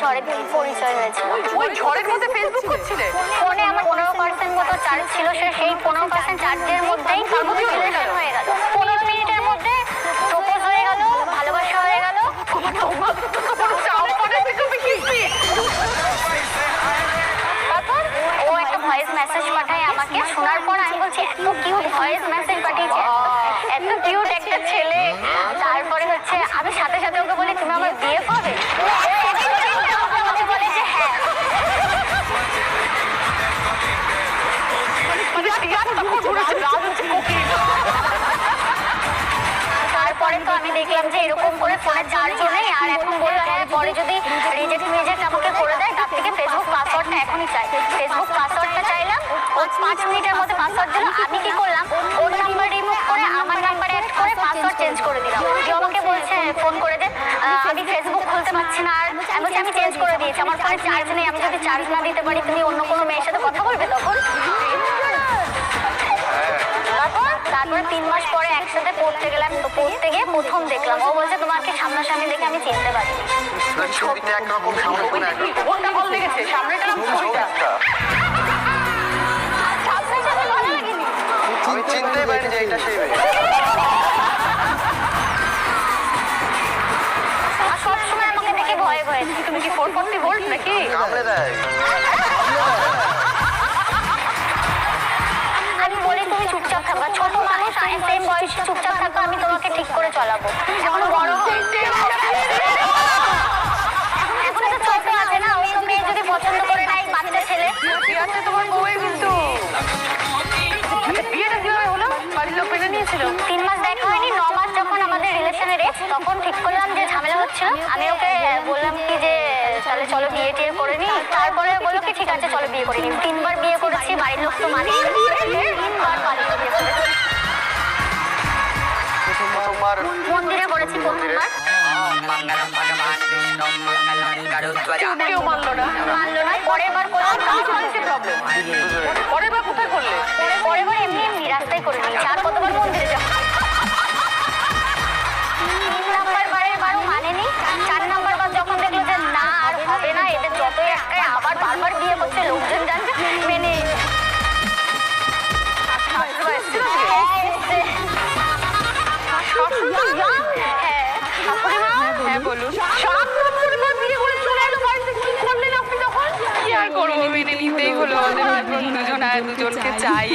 ঝড়ে পরিচয় হয়েছিল। ওই ঝড়ের মধ্যে ফেসবুক করছিলে ফোনে আমার পনেরো পার্সেন্ট মতো চার্জ ছিল সে সেই পনেরো পার্সেন্ট চার্জের মধ্যেই রিলেশন হয়ে গেল। পনেরো মিনিটের মধ্যে প্রপোজ হয়ে গেল ভালোবাসা হয়ে গেল। তারপর ও একটা ভয়েস মেসেজ পাঠায় আমাকে। শোনার পর আমি বলছি এত কিউট ভয়েস মেসেজ পাঠিয়েছে। এত কিউট একটা ছেলে। তারপরে হচ্ছে আমি সাথে সাথে ওকে বলি তুমি আমার বিয়ে পাবে তারপরে তো আমি দেখলাম যে এরকম করে ফোনে চার্জও নেই আর এখন বলল হ্যাঁ পরে যদি রিজেক্ট মিজেক্ট আমাকে করে দেয় তার থেকে ফেসবুক পাসওয়ার্ডটা এখনই চাই ফেসবুক পাসওয়ার্ডটা চাইলাম পাঁচ মিনিটের মধ্যে পাসওয়ার্ড দিল আমি কি করলাম ওর নাম্বার রিমুভ আমার নাম্বার করে পাসওয়ার্ড চেঞ্জ করে দিলাম কেউ আমাকে বলছে ফোন করে আহ, আমি ফেসবুক খুলতে পারছি না আর আমি আমি চেঞ্জ করে দিয়েছি আমার ফোনে চার্জ নেই আমি যদি চার্জ না দিতে পারি তুমি অন্য কোনো মেয়ের সাথে কথা বলবে তখন? তারপরে তিন মাস পরে একসাথে পড়তে গেলাম পড়তে গিয়ে প্রথম দেখলাম। ও বলছে তোমাকে সামনাসামনি দেখে আমি চিনতে পারি ছবিতে একরকম সামনে কোনটা ভালো লেগেছে সামনেটা ছবিটা সামনাসামনি ভালো লাগেনি আমি চিনতেই পারিনি যে এটা সেই আর সবসময় আমাকে দেখে ভয়ে ভয়ে। তুমি কি ফোর ফোরটি ভোল্ট নাকি? কামড়ে দেয়। ঠিক করে চলাবো। এখন বড় এখন তো ছোট আছে না অন্য মেয়ে যদি পছন্দ করে নাই বাচ্চা ছেলে। আছে তোমার বউয়ের কিন্তু। বিয়েটা কীভাবে হলো? বাড়ির লোক নিয়েছিল? তিন মাস দেখা হয়নি ন মাস যখন আমাদের রিলেশনের এক্স তখন ঠিক করলাম যে ঝামেলা হচ্ছিল। আমি ওকে বললাম কি যে তাহলে চলো বিয়ে টিয়ে করে নি। তারপরে বলল কি ঠিক আছে চলো বিয়ে করে নি। তিনবার বিয়ে করেছি বাড়ির লোক তো মানে তিনবার বাড়িতে কেউ মানলো মানলো হ্যাঁ, এসছে। হ্যাঁ, শাশুড়ি মা? হ্যাঁ বলুন সাত বছর পর বিয়ে করে চলে এলো বাড়িতে কি করলেন আপনি তখন কি আর করব মেনে নিতেই হলো আমাদের দুজন আর দুজনকে চাই।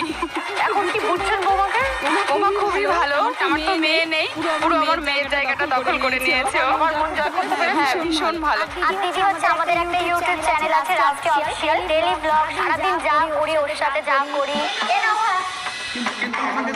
এখন কি বুঝছেন বোমাকে? বোমা খুবই ভালো আমার তো মেয়ে নেই। পুরো আমার মেয়ের জায়গাটা দখল করে নিয়েছে আমার মন করতে হ্যাঁ ভীষণ ভালো। আর দিদি হচ্ছে আমাদের একটা ইউটিউব চ্যানেল আছে রাজকে অফিসিয়াল ডেইলি ব্লগ সারাদিন যা করি ওর সাথে যা করি। এ নাও হ্যাঁ। কিন্তু আমাকে